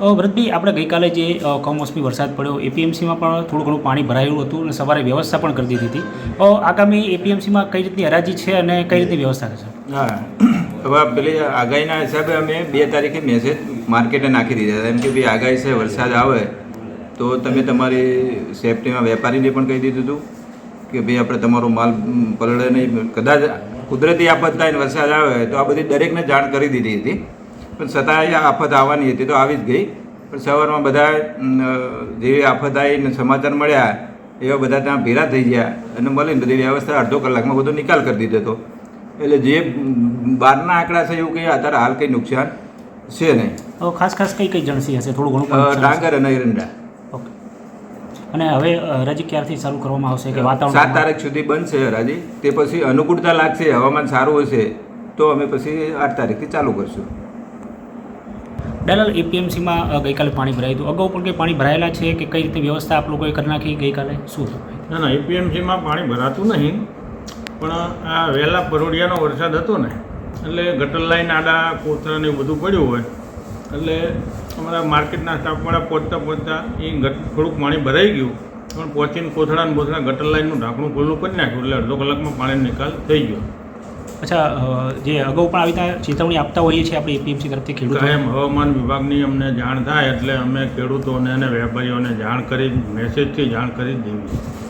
અ, ભરતભાઈ આપણે ગઈકાલે જે કમોસમી વરસાદ પડ્યો એપીએમસીમાં પણ થોડું ઘણું પાણી ભરાયેલું હતું અને સવારે વ્યવસ્થા પણ કરી દીધી હતી. આગામી એપીએમસીમાં કઈ રીતની હરાજી છે અને કઈ રીતની વ્યવસ્થા છે? હા હવે પેલી આગાહીના હિસાબે અમે બે તારીખે મેસેજ માર્કેટે નાખી દીધા હતા. એમ કે ભાઈ આગાહી છે વરસાદ આવે તો તમે તમારી સેફટીમાં વેપારીને પણ કહી દીધું હતું કે ભાઈ આપણે તમારો માલ પલળે નહીં. કદાચ કુદરતી આફત થાય વરસાદ આવે તો આ બધી દરેકને જાણ કરી દીધી હતી. પણ છતાંય આ આફત આવવાની હતી તો આવી જ ગઈ. પણ સવારમાં બધા જેવી આફત આવી ને સમાચાર મળ્યા એવા બધા ત્યાં ભેરા થઈ ગયા અને મળીને બધી વ્યવસ્થા અડધો કલાકમાં બધો નિકાલ કરી દીધો હતો. એટલે જે બહારના આંકડા છે એવું કંઈ અત્યારે હાલ કંઈ નુકસાન છે નહીં. તો ખાસ ખાસ કઈ કઈ જણસી હશે? થોડું ઘણું? ડાંગર અને એરંડા. ઓકે. અને હવે હરાજી ક્યારથી ચાલુ કરવામાં આવશે કે સાત તારીખ સુધી બંધ છે હરાજી. તે પછી અનુકૂળતા લાગશે હવામાન સારું હશે તો અમે પછી આઠ તારીખથી ચાલુ કરશું. દલાલ એપીએમસીમાં ગઈકાલે પાણી ભરાયું હતું. અગાઉ પણ કંઈ પાણી ભરાયેલા છે કે કઈ રીતે વ્યવસ્થા આપ લોકોએ કરી નાખી ગઈકાલે? શું ના ના, એપીએમસીમાં પાણી ભરાતું નહીં, પણ આ વહેલા પરોડિયાનો વરસાદ હતો ને, એટલે ગટર લાઈન, આડા કોથળા ને એવું બધું પડ્યું હોય, એટલે અમારા માર્કેટના સ્ટાફવાળા પહોંચતા પહોંચતા એ થોડુંક પાણી ભરાઈ ગયું, પણ પહોંચીને કોથળા ને બોથળા ગટર લાઈનનું ઢાંકણું ખુલ્લું કરી નાખ્યું, એટલે અડધો કલાકમાં પાણીનો નિકાલ થઈ ગયો. અચ્છા જે અગાઉ પણ આવી રીતે ચેતવણી આપતા હોઈએ છીએ આપણે એપીએમસી તરફથી ખેડૂતો એમ હવામાન વિભાગની અમને જાણ થાય એટલે અમે ખેડૂતોને અને વેપારીઓને જાણ કરી મેસેજથી જાણ કરી જ દેવી